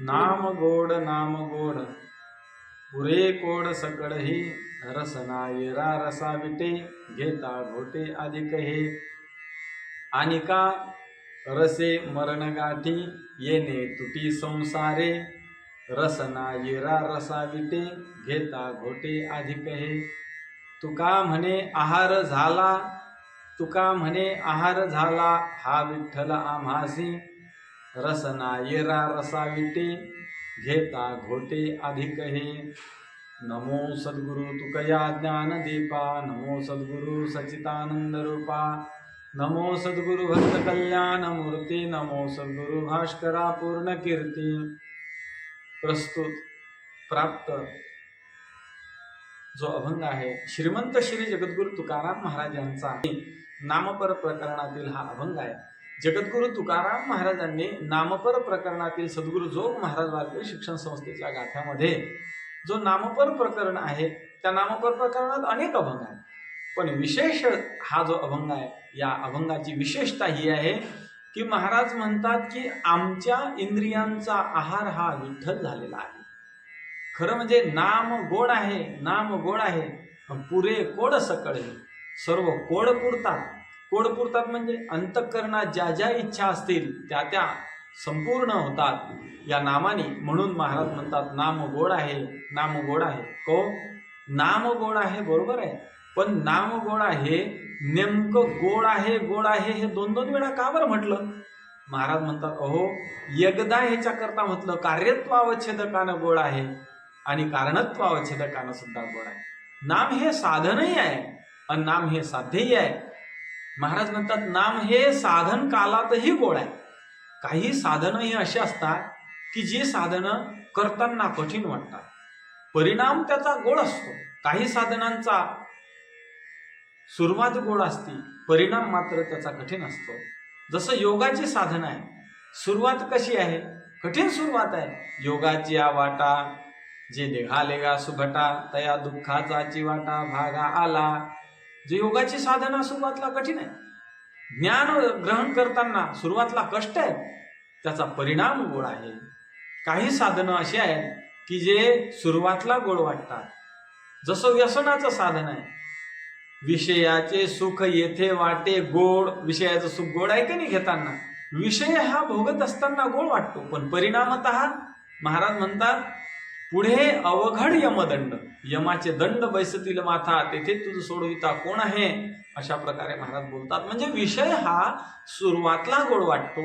नाम गोड नाम गोड पुरे कोड सकळही रसना येरा रसा विटे घेता घोटे अधिक हे. अनिका रसे मरण गाठी येणे तुटी संसारे. रसनायरा रसा विटे घेता घोटे अधिक हे. तुका म्हणे आहार झाला तुका म्हणे आहार झाला हा विठ्ठल आम्हासी. रसना येरा रसाविटे घेता घोटे अधिक हे. नमो सद्गुरु तुकया ज्ञान दीपा नमो सद्गुरु सचितानंद रूपा. नमो सद्गुरु भक्त कल्याण मूर्ती नमो सद्गुरु भास्करा पूर्ण कीर्ती. प्रस्तुत प्राप्त जो अभंग आहे श्रीमंत श्री जगद्गुरु तुकाराम महाराज यांचा नामपर प्रकरणातील हा अभंग आहे. जगद्गुरु तुकाराम महाराजांनी नामपर प्रकरणातील सद्गुरु जोग महाराज वारकरी शिक्षण संस्थेच्या गाथ्यामध्ये जो नामपर प्रकरण आहे त्या नामपर प्रकरणात अनेक अभंग आहेत. पण विशेष हा जो अभंग आहे या अभंगाची विशेषता ही आहे की महाराज म्हणतात की आमच्या इंद्रियांचा आहार हा विठ्ठल झालेला आहे. खरं म्हणजे नाम गोड आहे नाम गोड आहे पुरे कोड सकळे सर्व कोड पुरतात. कोड पुरतात म्हणजे अंतःकरणात ज्या ज्या इच्छा असतील त्या त्या संपूर्ण होतात. या नामाने म्हणून महाराज म्हणतात नाम गोड आहे नाम गोड आहे. को? नाम गोड आहे बरोबर आहे. पण नाम गोड आहे नेमकं गोड आहे गोड आहे हे दोन दोन वेळा का बरं म्हटलं? महाराज म्हणतात अहो एकदा ह्याच्याकरता म्हटलं कार्यत्वावच्छेदकानं गोड आहे आणि कारणत्वावच्छेदकानं सुद्धा गोड आहे. नाम हे साधनही आहे आणि नाम हे साध्यही आहे. महाराज म्हणतात नाम हे साधन कालातही गोड आहे. काही साधनं ही अशी असतात की जी साधनं करताना कठीण वाटतात. परिणाम त्याचा गोड असतो. काही साधनांचा सुरुवात गोड असते परिणाम मात्र त्याचा कठीण असतो. जसं योगाची साधन आहे सुरुवात कशी आहे? कठीण सुरुवात आहे. योगाची या वाटा जे देघालेगा सुघटा तया दुःखाचा वाटा भागा आला. जे योगाची साधना सुरुवातला कठीण आहे. ज्ञान ग्रहण करताना सुरुवातला कष्ट आहे त्याचा परिणाम गोड आहे. काही साधनं अशी आहेत की जे सुरुवातला गोड वाटतात. जसं व्यसनाचं साधन आहे. विषयाचे सुख येथे वाटे गोड विषयाचं सुख गोड आहे की नाही घेताना? विषय हा भोगत असताना गोड वाटतो पण परिणामत महाराज म्हणतात पुढे अवघड यमदंड. यमाचे दंड बैसतील माथा तेथे तुझ सोडविता कोण आहे? अशा प्रकारे महाराज बोलतात. म्हणजे विषय हा सुरुवातला गोड वाटतो.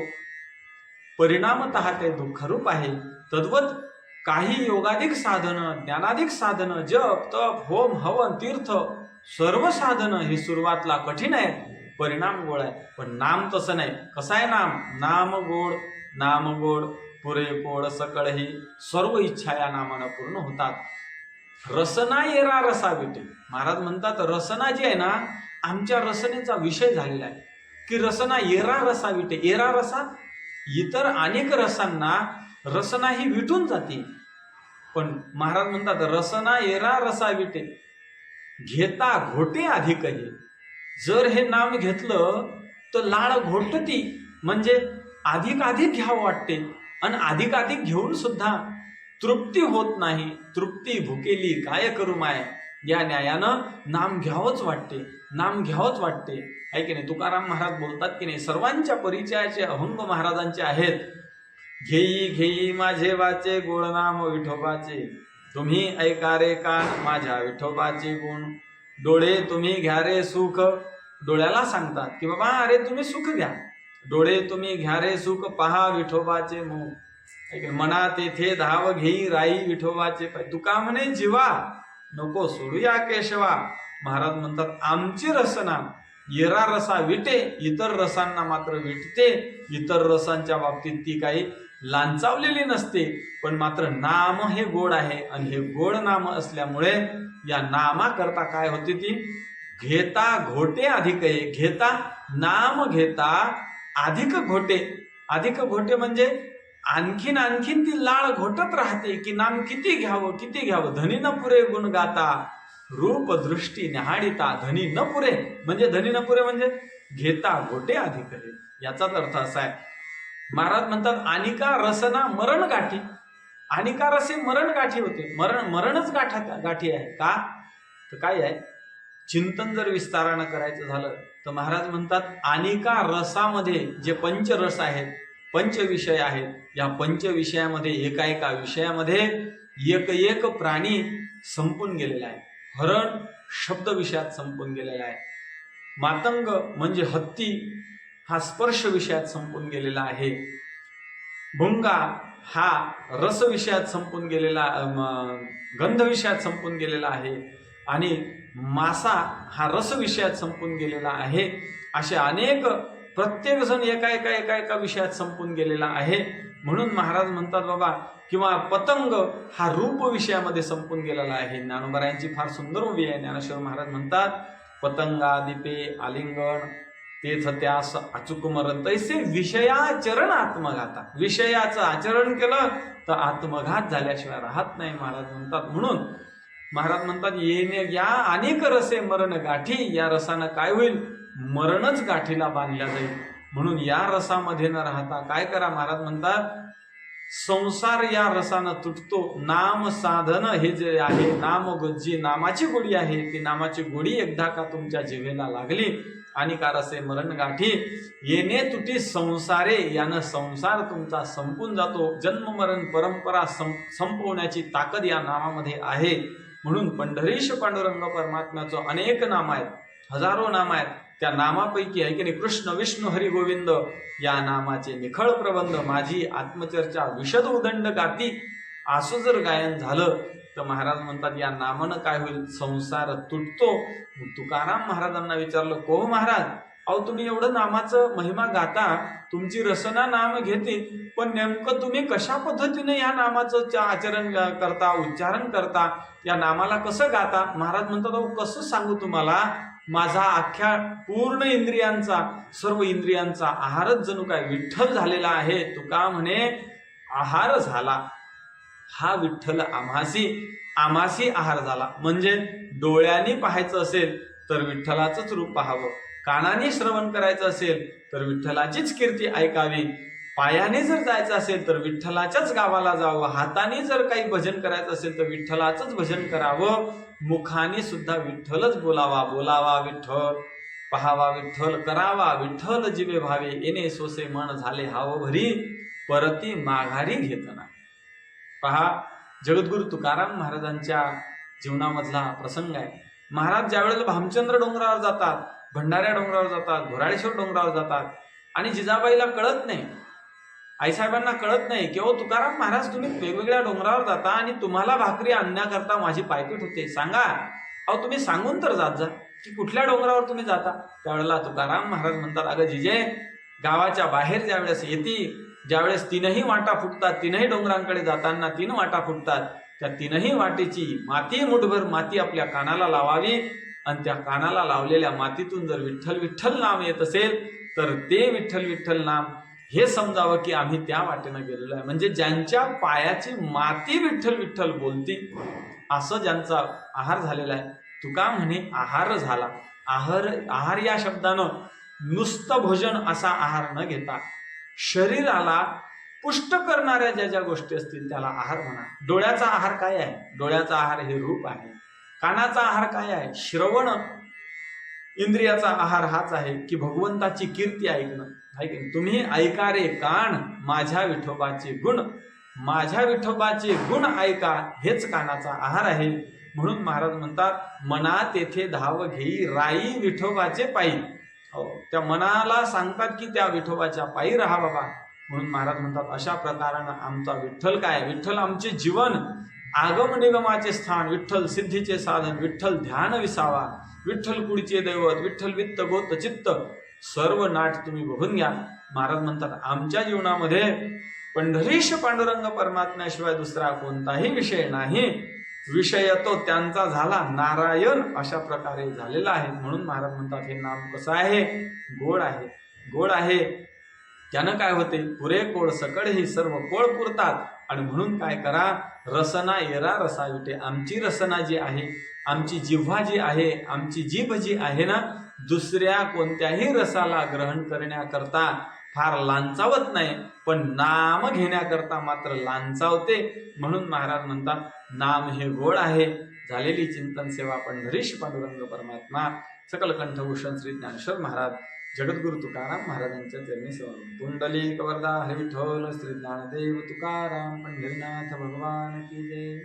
परिणामत ते दुःखरूप आहे. तद्वत काही योगाधिक साधनं ज्ञानाधिक साधनं जप तप होम हवन तीर्थ सर्व साधनं ही सुरुवातला कठीण आहेत. परिणाम गोड आहे पण नाम तसं नाही. कसं आहे नाम? नाम गोड नाम गोड. पुरे कोड सकळ ही सर्व इच्छा या नामानं पूर्ण होतात. रसना येरा रसा विटे महाराज म्हणतात रसना जी आहे ना आमच्या रसनेचा विषय झालेला आहे. की रसना येरा रसा विटे येरा रसा इतर अनेक रसांना रसना ही विटून जाते. पण महाराज म्हणतात रसना येरा रसा विटे घेता घोटे अधिक हे जर हे नाम घेतलं तर लाळ घोटती. म्हणजे अधिक अधिक घ्यावं वाटते. आणि अधिकाधिक घेऊन सुद्धा तृप्ती होत नाही तृप्ती भुकेली काय करू माय? या न्यायानं नाम घ्यावंच वाटते नाम घ्यावंच वाटते. आहे की नाही? तुकाराम महाराज बोलतात की नाही सर्वांच्या परिचयाचे अभंग महाराजांचे आहेत. घेई घेई माझे वाचे गोड नाम विठोबाचे. तुम्ही ऐका रे कान माझ्या विठोबाचे गुण. डोळे तुम्ही घ्या रे सुख. डोळ्याला सांगतात की बाबा अरे तुम्ही सुख घ्या. डोळे तुम्ही घ्या रे सुख पहा विठोबाचे मोह. मना तेथे धाव घेई राई विठोबाचे पाय. तुका म्हणे जीवा नको सोडूया केशवा. महाराज म्हणतात आमची रसना येरा रसा विटे इतर रसांना मात्र विटते. इतर रसांच्या बाबतीत ती काही लांचावलेली नसते पण मात्र नाम हे गोड आहे. आणि हे गोड नाम असल्यामुळे या नामाकरता काय होते ती? घेता घोटे अधिक घेता नाम घेता अधिक घोटे. अधिक घोटे म्हणजे आणखीन आणखीन ती लाळ घोटत राहते की नाम किती घ्यावं किती घ्यावं? धनी न पुरे गुण गाता रूप दृष्टी न्याहाडिता धनी न पुरे. म्हणजे धनी न पुरे म्हणजे घेता घोटे अधिक याचाच अर्थ असा आहे. महाराज म्हणतात अनिका रसना मरण गाठी. अनिका रसे मरण गाठी होते. मरण मरणच गाठा गाठी आहे. का? तर काय आहे? चिंतन जर विस्तारानं करायचं झालं तर महाराज म्हणतात अनिका रसामध्ये जे पंचरस आहेत पंचविषय आहेत या पंचविषयामध्ये एका एका विषयामध्ये एक एक प्राणी संपून गेलेला आहे. हरण शब्द विषयात संपून गेलेला आहे. मातंग म्हणजे हत्ती हा स्पर्श विषयात संपून गेलेला आहे. भुंगा हा रस विषयात संपून गेलेला गंध विषयात संपून गेलेला आहे. आणि मासा हा रस विषयात संपून गेलेला आहे. असे अनेक प्रत्येकजण एका एका एका एका विषयात संपून गेलेला आहे. म्हणून महाराज म्हणतात बाबा किंवा पतंग हा रूप विषयामध्ये संपून गेलेला आहे. ज्ञानोबरायांची फार सुंदर उभी आहे. ज्ञानेश्वर महाराज म्हणतात पतंगा दीपे आलिंगण तेथ त्यास अचूक मरण तैसे विषयाचरण आत्मघाता विषयाचं आचरण केलं तर आत्मघात झाल्याशिवाय राहत नाही महाराज म्हणतात. म्हणून महाराज म्हणतात येणे या अनेक रसे मरण गाठी या रसानं काय होईल? मरणच गाठीला बांधल्या जाईल. म्हणून या रसामध्ये न राहता काय करा महाराज म्हणतात संसार या रसानं तुटतो नाम साधन हे जे आहे नाम जी नामाची गोडी आहे ती नामाची गोडी एकदा का तुमच्या जिवेला लागली आणि का रसे मरण गाठी? येणे तुटी संसारे यानं संसार तुमचा संपून जातो जन्म मरण परंपरा संप संपवण्याची ताकद या नामामध्ये आहे. म्हणून पंढरीश पांडुरंग परमात्म्याचं अनेक नाम आहेत हजारो नाम आहेत. त्या नामापैकी आहे की नाही कृष्ण विष्णू हरी गोविंद या नामाचे निखळ प्रबंध माझी आत्मचर्चा विशद उदंड गाती असं जर गायन झालं तर महाराज म्हणतात या नामानं काय होईल? संसार तुटतो. तुकाराम महाराजांना विचारलं को महाराज अहो तुम्ही एवढं नामाचं महिमा गाता तुमची रसना नाम घेते पण नेमकं तुम्ही कशा पद्धतीने या नामाचं च- आचरण करता उच्चारण करता या नामाला कसं गाता? महाराज म्हणतात अहो कसं सांगू तुम्हाला? माझा अख्ख्या पूर्ण इंद्रियांचा सर्व इंद्रियांचा आहारच जणू काय विठ्ठल झालेला आहे. तुका म्हणे आहार झाला. हा विठ्ठल आम्हासी आम्हासी आहार झाला. म्हणजे डोळ्यांनी पाहायचं असेल तर विठ्ठलाचंच रूप पाहावं. कानाने श्रवण करायचं असेल तर विठ्ठलाचीच कीर्ती ऐकावी. पायाने जर जायचं असेल तर विठ्ठलाच्याच गावाला जावं. हाताने जर काही भजन करायचं असेल तर विठ्ठलाचंच भजन करावं. मुखाने सुद्धा विठ्ठलच बोलावा. बोलावा विठ्ठल. पहावा विठ्ठल. करावा विठ्ठल जिवे भावे. येणे सोसे मन झाले हाव भरी. परती माघारी घेताना. पहा जगद्गुरु तुकाराम महाराजांच्या जीवनामधला प्रसंग आहे. महाराज ज्यावेळेला भामचंद्र डोंगरावर जातात भंडाऱ्या डोंगरावर जातात घोराळेश्वर डोंगरावर जातात. आणि जिजाबाईला कळत नाही. आईसाहेबांना कळत नाही किंवा तुकाराम महाराज तुम्ही वेगवेगळ्या डोंगरावर जाता आणि तुम्हाला भाकरी आणण्याकरता माझी पायपीट होते. सांगा. अहो तुम्ही सांगून तर जात जा की कुठल्या डोंगरावर तुम्ही जाता. त्यावेळेला तुकाराम महाराज म्हणतात अगं जिजे गावाच्या बाहेर ज्यावेळेस येते ज्यावेळेस तीनही वाटा फुटतात तीनही डोंगरांकडे जाताना तीन वाटा फुटतात त्या तीनही वाटेची माती मुठभर माती आपल्या कानाला लावावी. आणि त्या कानाला लावलेल्या मातीतून जर विठ्ठल विठ्ठल नाम येत असेल तर ते विठ्ठल विठ्ठल नाम हे समजावं की आम्ही त्या वाटेनं गेलेलो आहे. म्हणजे ज्यांच्या पायाची माती विठ्ठल विठ्ठल बोलती असं ज्यांचा आहार झालेला आहे. तुका म्हणे आहार झाला. आहार आहार या शब्दानं नुसतं भोजन असा आहार न घेता शरीराला पुष्ट करणाऱ्या ज्या ज्या गोष्टी असतील त्याला आहार म्हणा. डोळ्याचा आहार काय आहे? डोळ्याचा आहार हे रूप आहे. कानाचा आहार काय आहे? श्रवण. इंद्रियाचा आहार हाच आहे की भगवंताची कीर्ती ऐकणं. आहे की तुम्ही ऐका रे कान माझ्या विठोबाचे गुण. माझ्या विठोबाचे गुण ऐका हेच कानाचा आहार आहे. म्हणून महाराज म्हणतात मना तेथे धाव घेई राई विठोबाचे पायी. हो त्या मनाला सांगतात की त्या विठोबाच्या पायी राहा बाबा. म्हणून महाराज म्हणतात अशा प्रकारानं आमचा विठ्ठल काय विठ्ठल आमचे जीवन आगम निगमाचे स्थान विठ्ठल सिद्धीचे साधन विठ्ठल ध्यान विसावा विठ्ठल कुडीचे दैवत विठ्ठल वित्त गोत चित्त सर्व नाट तुम्ही बघून घ्या. महाराज म्हणतात आमच्या जीवनामध्ये पंढरीश पांडुरंग परमात्म्याशिवाय दुसरा कोणताही विषय नाही. विषय तो त्यांचा झाला नारायण अशा प्रकारे झालेला आहे. म्हणून महाराज म्हणतात हे नाम कसं आहे? गोड आहे. गोड आहे. त्यानं काय होते? पुरे कोळ सकळ ही सर्व कोळ पुरतात. आणि म्हणून काय करा? रसना येरा रसाविटे. आमची रसना जी आहे आमची जिव्हा जी आहे आमची जीभ जी आहे ना दुसऱ्या कोणत्याही रसाला ग्रहण करण्याकरता फार लांचावत नाही पण नाम घेण्याकरता मात्र लांचावते. म्हणून महाराज म्हणतात नाम हे गोड आहे. झालेली चिंतन सेवा पंढरीश पांडुरंग परमात्मा. सकलकंठभूषण श्री ज्ञानेश्वर महाराज. जगद्गुरु तुकाराम महाराजांच्या चरणी सेवा पुंडली कवरदा हरिविठ्ठल श्री ज्ञानदेव तुकाराम पंढरीनाथ भगवान की जय.